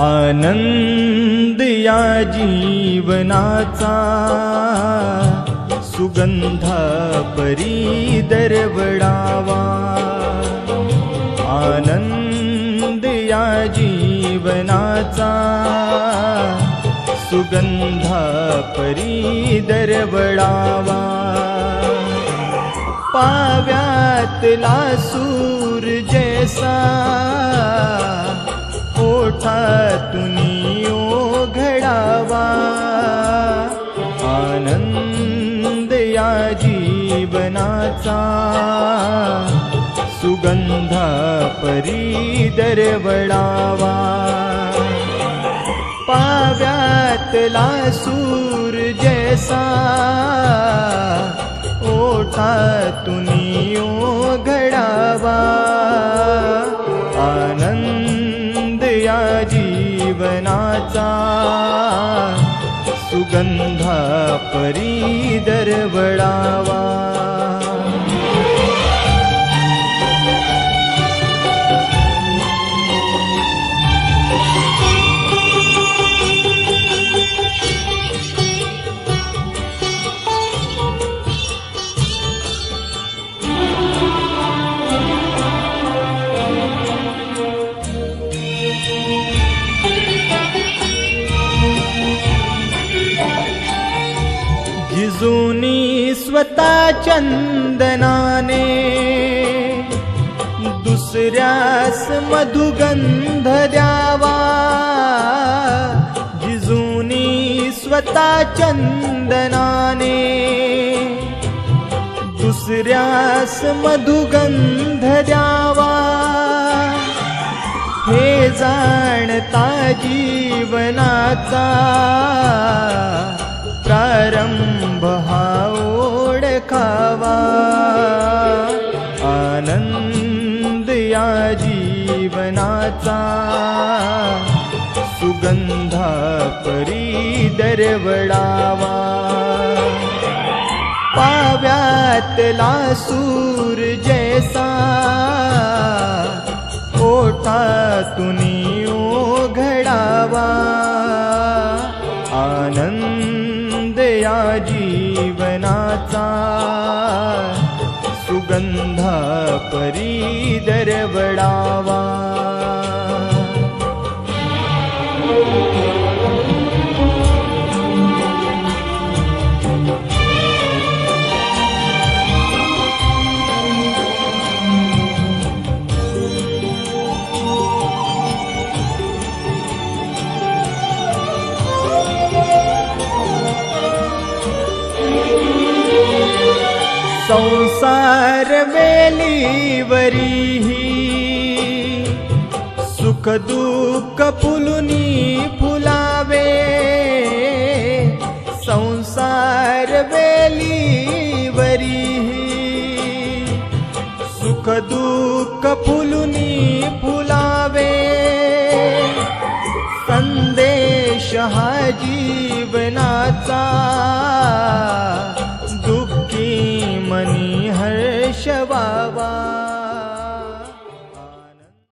आनंद या जीवनाचा सुगंधा परी दरवडावा आनंद या जीवनाचा सुगंधा परी दरवडावा पाव्यातला सूर जैसा ओठातून घडावा. आनंद या जीवनाचा सुगंधा परी दरवडावा पाव्यातला सूर जैसा ओठातून तुनी जीवनाचा सुगंधा परी दरवडावा स्वतः चंदनाने दुसऱ्यास मधुगंध द्यावा। जिजुनी स्वतः चंदनाने दुसऱ्यास मधुगंध द्यावा। हे जाणता जीवनाचा या जीवनाचा सुगंधा परी दरवडावा पाव्यातला सूर जैसा बन्धा परी दरवड़ा। संसार वेलीवरी सुख दुःख फुलुनी फुलावे. संसार वेलीवरी सुख दुःख फुलुनी फुलावे. संदेश हा जीवनाचा.